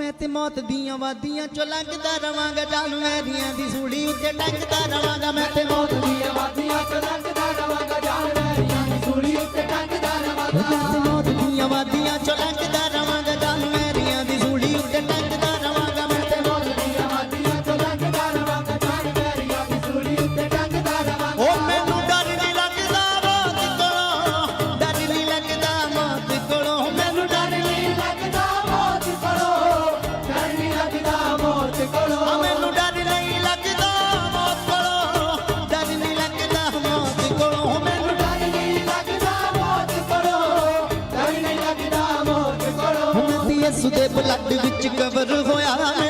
ਮੈਂ ਤੇ ਮੌਤ ਦੀਆਂ ਵਾਦੀਆਂ ਚੋਂ ਲੰਘਦਾ ਰਵਾਂਗਾ ਜਾਨ ਦੀਆਂ ਦੀ ਸੂੜੀ ਉੱਤੇ ਟੰਗਦਾ ਰਵਾਂਗਾ, ਮੈਂ ਤੇ ਮੌਤ ਦੀਆਂ ਵਾਦੀਆਂ ਚੋਂ ਲੰਘਦਾ ਰਵਾਂਗਾ। ਦੇ ਬਲੱਡ ਵਿੱਚ ਕਵਰ ਹੋਇਆ ਮੈਂ।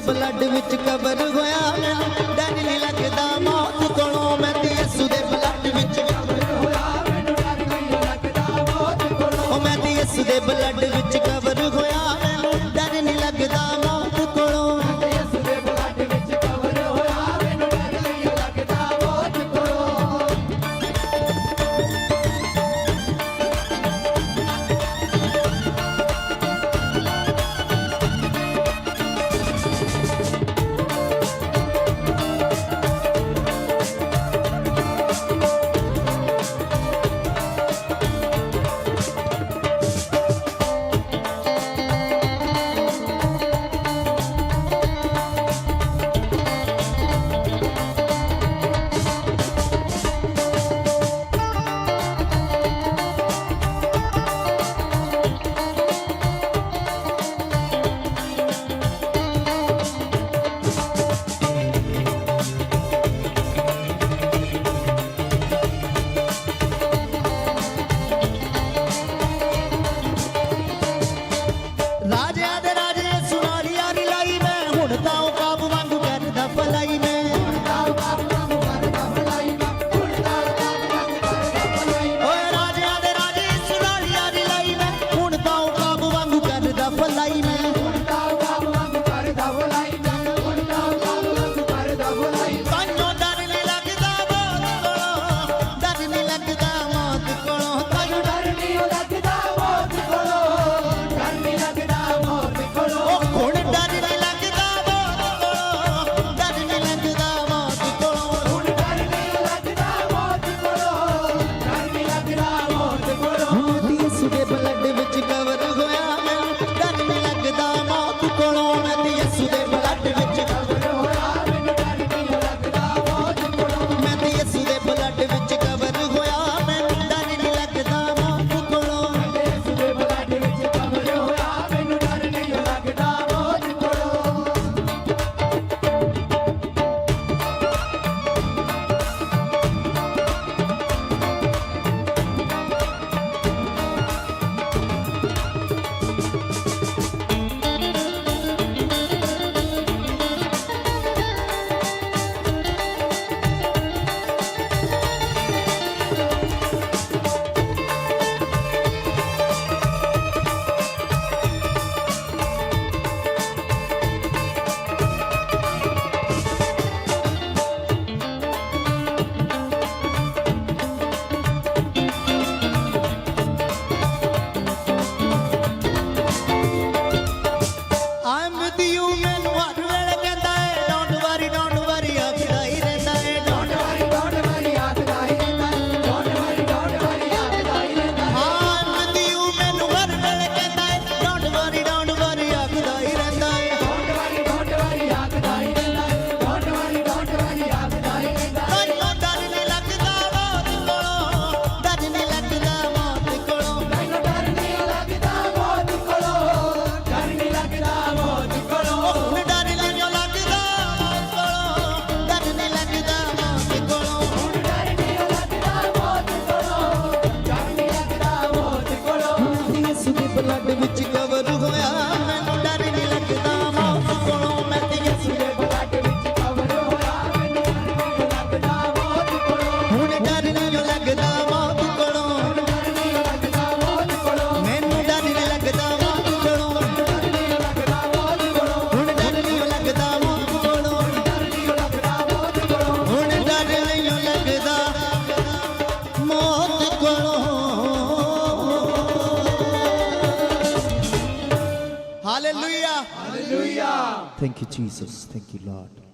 ਬਲੱਡ ਵਿੱਚ ਕਬਰ ਹੋਇਆ। Thank you, Jesus. Thank you, Lord.